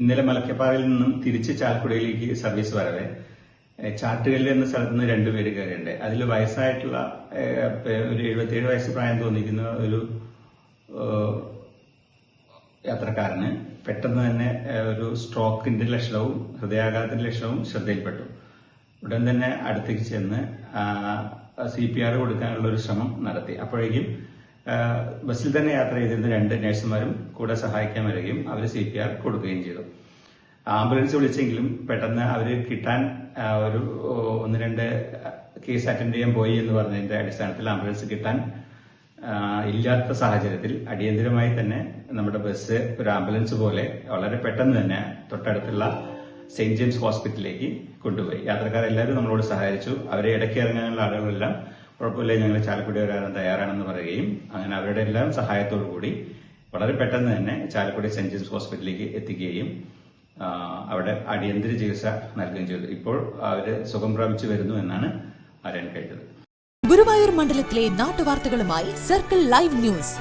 ഇന്നലെ മലക്കപ്പാറയിൽ നിന്നും തിരിച്ച് ചാൽക്കുടയിലേക്ക് സർവീസ് വരവേ. ചാട്ടുകല്ല് എന്ന സ്ഥലത്ത് നിന്ന് രണ്ടുപേര് കയറിയുണ്ട് അതിൽ വയസ്സായിട്ടുള്ള ഒരു എഴുപത്തിയേഴ് വയസ്സ് പ്രായം തോന്നിക്കുന്ന ഒരു യാത്രക്കാരന് പെട്ടെന്ന് തന്നെ ഒരു സ്ട്രോക്കിന്റെ ലക്ഷണവും ഹൃദയാഘാതത്തിന്റെ ലക്ഷണവും ശ്രദ്ധയിൽപ്പെട്ടു. ഉടൻ തന്നെ അടുത്തേക്ക് ചെന്ന് സി പി ആർ കൊടുക്കാനുള്ള ഒരു ശ്രമം നടത്തി. അപ്പോഴേക്കും ബസ്സിൽ തന്നെ യാത്ര ചെയ്തിരുന്ന രണ്ട് നഴ്സുമാരും കൂടെ സഹായിക്കാൻ വരികയും അവർ സി പി ആർ കൊടുക്കുകയും ചെയ്തു. ആംബുലൻസ് വിളിച്ചെങ്കിലും പെട്ടെന്ന് അവർ കിട്ടാൻ ഒരു ഒന്ന് രണ്ട് കേസ് അറ്റൻഡ് ചെയ്യാൻ പോയി എന്ന് പറഞ്ഞതിന്റെ അടിസ്ഥാനത്തിൽ ആംബുലൻസ് കിട്ടാൻ ഇല്ലാത്ത സാഹചര്യത്തിൽ അടിയന്തിരമായി തന്നെ നമ്മുടെ ബസ് ഒരു ആംബുലൻസ് പോലെ വളരെ പെട്ടെന്ന് തന്നെ തൊട്ടടുത്തുള്ള സെന്റ് ജെയിംസ് ഹോസ്പിറ്റലിലേക്ക് കൊണ്ടുപോയി. യാത്രക്കാരെല്ലാവരും നമ്മളോട് സഹായിച്ചു അവരെ ഇടയ്ക്ക് ഇറങ്ങാനുള്ള ആളുകളെല്ലാം കുഴപ്പമില്ല ഞങ്ങൾ ചാലക്കുടി വരാൻ തയ്യാറാണെന്ന് പറയുകയും അങ്ങനെ അവരുടെ എല്ലാം സഹായത്തോടു കൂടി വളരെ പെട്ടെന്ന് തന്നെ ചാലക്കുടി സെന്റ് ജെയിംസ് ഹോസ്പിറ്റലിലേക്ക് എത്തിക്കുകയും അവിടെ അടിയന്തര ചികിത്സ നൽകുകയും ചെയ്തു. ഇപ്പോൾ അവർ സുഖം പ്രാപിച്ചു വരുന്നു എന്നാണ് അറിയാൻ കഴിഞ്ഞത്. ഗുരുവായൂർ മണ്ഡലത്തിലെ നാട്ടുവാർത്തകളുമായി സർക്കിൾ ലൈവ് ന്യൂസ്.